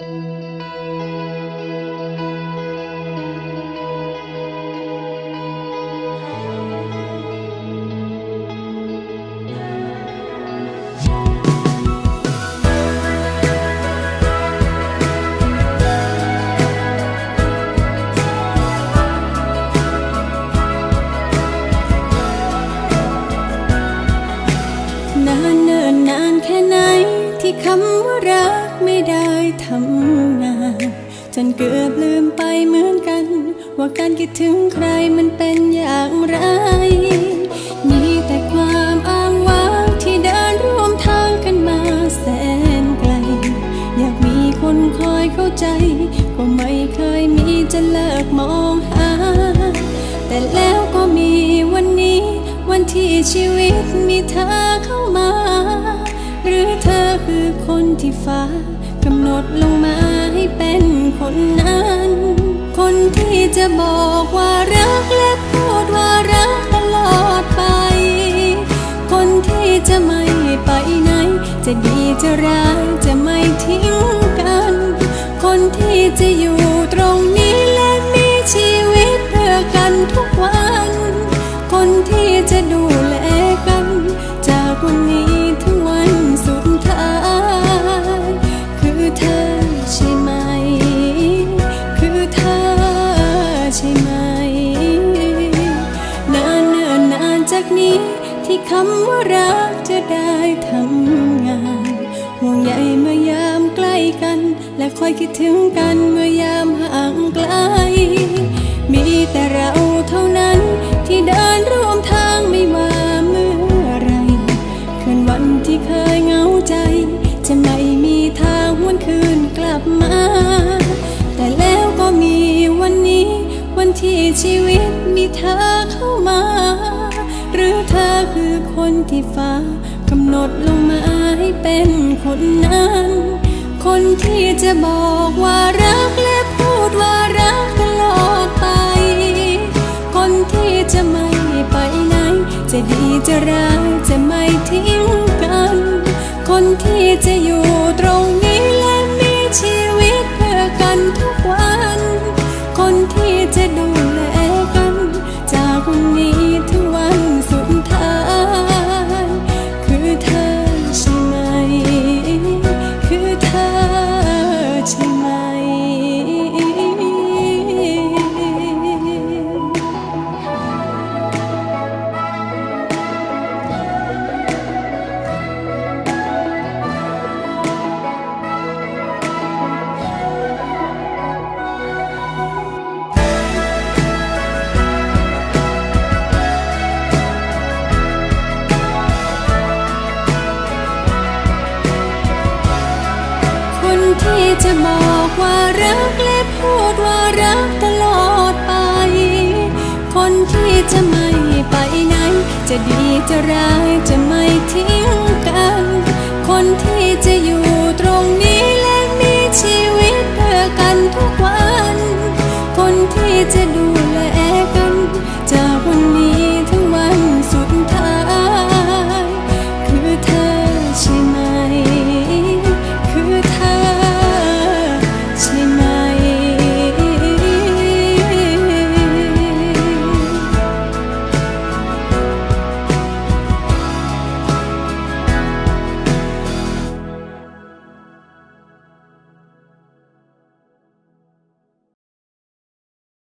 นานเนิ่นนานแค่ไหนที่คำว่ารัก ไม่ได้ทำงาน จนเกือบลืมไปเหมือนกัน ว่าการคิดถึงใครมันเป็นอย่างไร มีแต่ความอ้างว้างที่เดินร่วมทางกันมาแสนไกล อยากมีคนคอยเข้าใจ ก็ไม่เคยมีจะเลิกมองหา แต่แล้วก็มีวันนี้ วันที่ชีวิตมีเธอเข้ามา คนที่ฟ้ากำหนดลงมาให้เป็นคนนั้น คนที่จะบอกว่ารักและพูดว่ารักตลอดไป คนที่จะไม่ไปไหน จะดีจะร้ายจะไม่ทิ้งกัน คนที่จะอยู่ คำว่ารักจะได้ทำงานห่วงใยเมื่อยามใกล้กัน และคอยคิดถึงกันเมื่อยามห่างไกล มีแต่เราเท่านั้นที่เดินร่วมทางไม่ว่าเมื่อไรคืนวันที่เคยเหงาใจ จะไม่มีทางหวนคืนกลับมา แต่แล้วก็มีวันนี้ วันที่ชีวิตมีเธอ คนที่ฟ้ากำหนดลงมาให้เป็นคนนั้น คนที่จะบอกว่ารักและพูดว่ารักตลอดไป คนที่จะไม่ไปไหน จะดีจะร้ายจะไม่ จะบอกว่ารักและพูดว่ารักตลอดไป คนที่จะไม่ไปไหน จะดีจะร้ายจะไม่ทิ้งกัน คนที่จะอยู่ตรงนี้และมีชีวิตเพื่อกันทุกวัน คนที่จะดูแลกันจากวันนี้